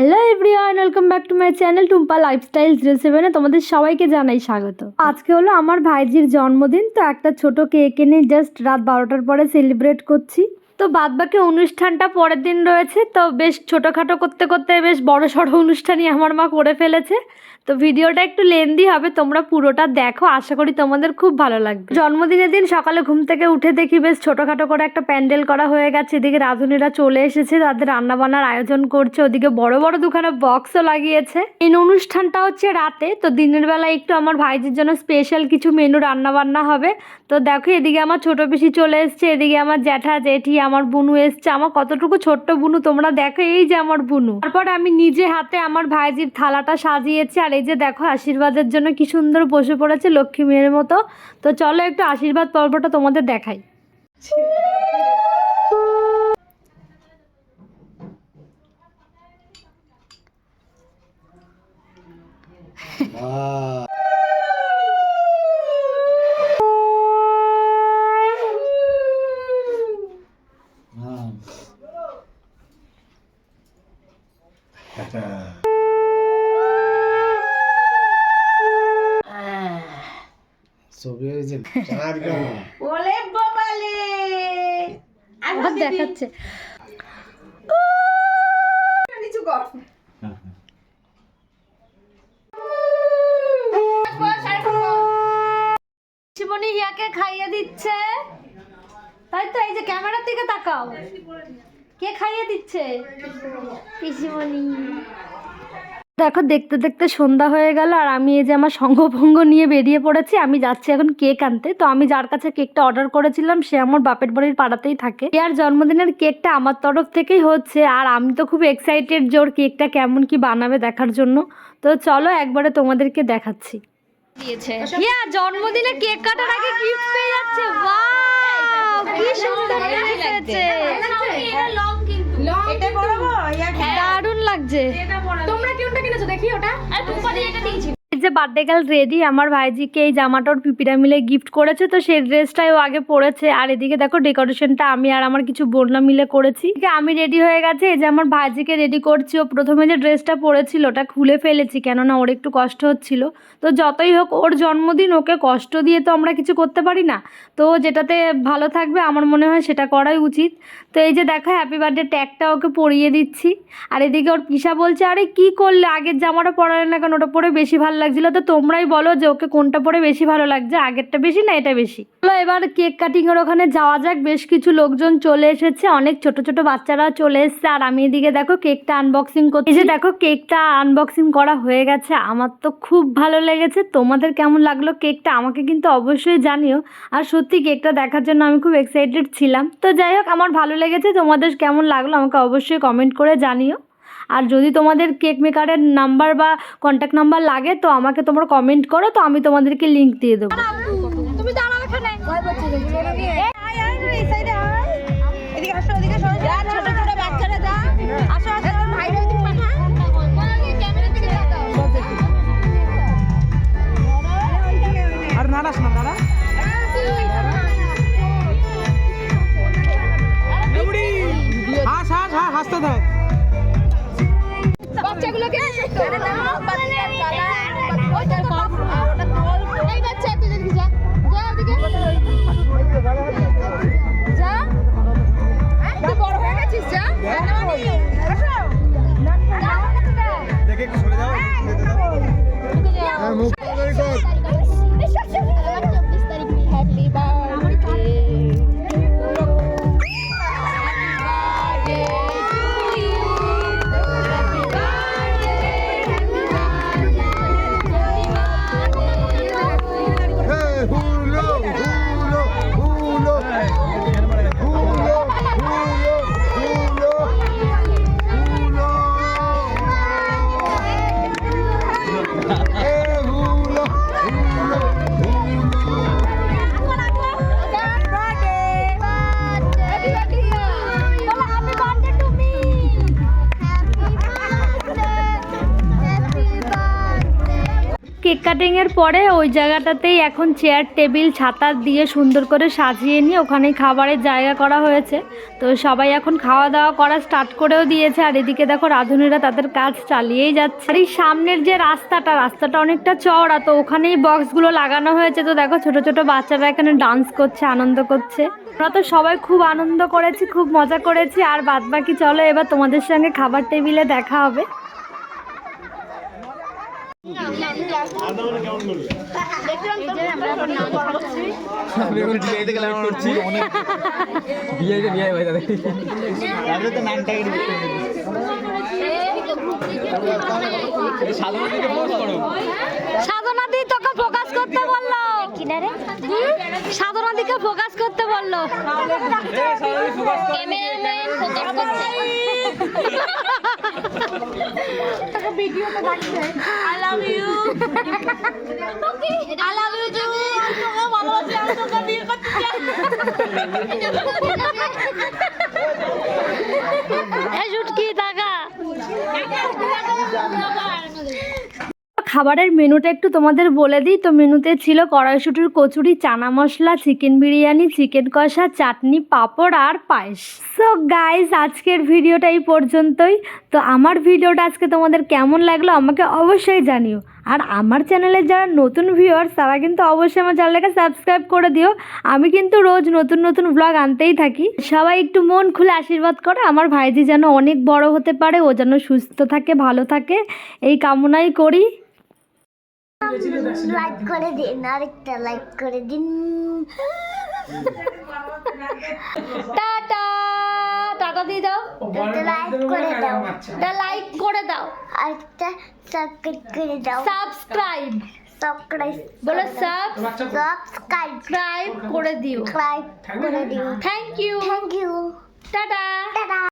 Hello everyone welcome back to my channel Tumpa lifestyle zero সেভেনে তোমাদের সবাইকে জানাই স্বাগত। আজকে হলো আমার ভাইজির জন্মদিন, তো একটা ছোট কেক এনে জাস্ট রাত বারোটার পরে সেলিব্রেট করছি। তো বাদ বাকি অনুষ্ঠানটা পরের দিন রয়েছে। তো বেশ ছোটোখাটো করতে করতে বেশ বড় সড়ো অনুষ্ঠানই আমার মা করে ফেলেছে। তো ভিডিওটা একটু লেন্দি হবে, তোমরা পুরোটা দেখো। আশা করি তোমাদের খুব ভালো লাগবে। জন্মদিনের দিন সকালে ঘুম থেকে উঠে দেখি বেশ ছোটোখাটো করে একটা প্যান্ডেল করা হয়ে গেছে। এদিকে রাঁধুনিরা চলে এসেছে, তাদের রান্নাবান্নার আয়োজন করছে। ওদিকে বড় বড় দুখানা বক্সও লাগিয়েছে। এই অনুষ্ঠানটা হচ্ছে রাতে। তো দিনের বেলা একটু আমার ভাইজির জন্য স্পেশাল কিছু মেনু রান্না বান্না হবে। তো দেখো এদিকে আমার ছোট পিসি চলে এসছে, এদিকে আমার জ্যাঠা, জেঠি আমার বুনু এসছে। আমার কতটুকু ছোট্ট বুনু, তোমরা দেখো এই যে আমার বুনু। তারপর আমি নিজে হাতে আমার ভাইজির থালাটা সাজিয়েছি। আর এই যে দেখো, আশীর্বাদের জন্য কি সুন্দর বসে পড়েছে লক্ষ্মী মেয়ের মতো। তো চলো একটু আশীর্বাদ পর্বটা তোমাদের দেখাই। হ্যাঁ ছবি চাঁদ কেমন ওলে বাবালে। আবার দেখাচ্ছে। নিচু কর। শিবনী ইয়াকে খাইয়ে দিচ্ছে। তাই তো এই যে ক্যামেরার দিকে তাকাও। কে খাইয়ে দিচ্ছে? পিসিমণি। দেখো দেখতে দেখতে সন্ধ্যা হয়ে গেল আর আমি এই যে আমার সঙ্গভঙ্গ নিয়ে বেরিয়ে পড়েছি আমি যাচ্ছি এখন কেক আনতে তো আমি যার কাছে কেকটা অর্ডার করেছিলাম সে আমার বাপের বাড়ির পাড়াতেই থাকে আর জন্মদিনের কেকটা আমার তরফ থেকেই হচ্ছে আর আমি তো খুব এক্সাইটেড জোর কেকটা কেমন কি বানাবে দেখার জন্য তো চলো একবারে তোমাদেরকে দেখাচ্ছি দিয়েছে ইয়া জন্মদিনে কেক কাটার আগে গিফট পেয়ে যাচ্ছে ওয়াও কি সুন্দর এটা বড় বড় ইয়া দারুণ লাগছে? তোমরা ওটা কিনেছো? দেখি ওটা। আর টুম্পা দিয়ে এটা দিয়েছি। যে বার্থডে গার্ল রেডি আমার ভাইজিকে এই জামাটা ওর পিপিরা মিলে গিফট করেছে, তো সেই ড্রেসটাই ও আগে পরেছে। আর এদিকে দেখো ডেকোরেশনটা আমি আর আমার কিছু বোনরা মিলে করেছি। আমি রেডি হয়ে গেছে, এই যে আমার ভাইজিকে রেডি করছি, ও প্রথমে যে ড্রেসটা পরেছিল, ওটা খুলে ফেলেছি, কেননা ওর একটু কষ্ট হচ্ছিল। তো যতই হোক, ওর জন্মদিন, ওকে কষ্ট দিয়ে তো আমরা কিছু করতে পারি না। তো যেটাতে ভালো থাকবে, আমার মনে হয় সেটা করাই উচিত। তো এই যে দেখো হ্যাপি বার্থডে ট্যাগটা ওকে পরিয়ে দিচ্ছি। আর এদিকে ওর পিসা বলছে, আরে কি করলে? আগের জামাটা পরালে না কেন? ওটা পরে বেশি ভালো লাগছিল তো তোমরাই বলো যে ওকে কোনটা পরে বেশি ভালো লাগছে, আগেরটা বেশি না এটা বেশি? চলো এবার কেক কাটিং এর ওখানে যাওয়া যাক, বেশ কিছু লোকজন চলে এসেছে, অনেক ছোট ছোট বাচ্চারা চলে এসেছে। আর আমি এদিকে দেখো কেকটা আনবক্সিং করছি। যে দেখো কেকটা আনবক্সিং করা হয়ে গেছে, আমার তো খুব ভালো লেগেছে। তোমাদের কেমন লাগল কেকটা আমাকে কিন্তু অবশ্যই জানিও। আর সত্যি কেকটা দেখার জন্য আমি খুব এক্সাইটেড ছিলাম। তো যাই হোক, আমার ভালো লেগেছে, তোমাদের কেমন লাগল আমাকে অবশ্যই কমেন্ট করে জানিও। আর যদি তোমাদের কেক মেকারের নাম্বার বা কন্ট্যাক্ট নাম্বার লাগে তো আমাকে তোমরা কমেন্ট করো তো আমি তোমাদেরকে লিঙ্ক দিয়ে দেবো। তুমি দাঁড়াও এখানে। আয় আয় এই সাইডে আয়। এদিকে আসো এদিকে সরো ছোট ছোট বাচ্চারা যা। আসো আসো। ভাই রে তুমি পাঠা ক্যামেরা দিকে দাও আর নাড়াস না নাড়া হাস হাস হাস হাসতে থাক। 来来来，老 nama. কেক কাটিং এর পরে ওই জায়গাটাতেই এখন চেয়ার টেবিল ছাতা দিয়ে সুন্দর করে সাজিয়ে নিয়ে ওখানেই খাবারের জায়গা করা হয়েছে। তো সবাই এখন খাওয়া দাওয়া করা স্টার্ট করেও দিয়েছে। আর এদিকে দেখো রাঁধুনিরা তাদের কাজ চালিয়েই যাচ্ছে। আর এই সামনের যে রাস্তাটা রাস্তাটা অনেকটা চওড়া, তো ওখানেই বক্সগুলো লাগানো হয়েছে। তো দেখো ছোট ছোট বাচ্চারা এখানে ডান্স করছে, আনন্দ করছে। আমরা তো সবাই খুব আনন্দ করেছি, খুব মজা করেছি। আর বাদ বাকি চলো, এবার তোমাদের সঙ্গে খাবার টেবিলে দেখা হবে। সাধনা দি তোকে ফোকাস করতে বলল। সাধনা দিকে ফোকাস করতে বলল। ফোকাস তোকে ভিডিওতে ডাকছে। I love you I love you too তোকে ভালোবাসি আমি তোকে বিয়ে করতে চাই। খাবারের মেনুটা একটু তোমাদের বলে দিই। তো মেনুতে ছিল কড়াইশুটির কচুরি, চানা মশলা, চিকেন বিরিয়ানি, চিকেন কষা, চাটনি, পাঁপড় আর পায়েস। সো গাইস আজকের ভিডিওটা এই পর্যন্তই। তো আমার ভিডিওটা আজকে তোমাদের কেমন লাগল আমাকে অবশ্যই জানিও। আর আমার চ্যানেলে যারা নতুন ভিউয়ার্স তারা কিন্তু অবশ্যই আমার চ্যানেলটাকে সাবস্ক্রাইব করে দিও। আমি কিন্তু রোজ নতুন নতুন ব্লগ আনতেই থাকি। সবাই একটু মন খুলে আশীর্বাদ করে। আমার ভাইজি যেন অনেক বড় হতে পারে, ও যেন সুস্থ থাকে, ভালো থাকে। এই কামনাই করি। লাইক করে দিন আরেকটা লাইক করে দিন। টাটা টাটা দিয়ে দাও। একটা লাইক করে দাও। লাইক করে দাও। আরেকটা সাবস্ক্রাইব করে দাও। সাবস্ক্রাইব সাবস্ক্রাইব বলো সাব সাবস্ক্রাইব সাবস্ক্রাইব করে দিও। সাবস্ক্রাইব করে দিও। Thank you thank you tata. Tata.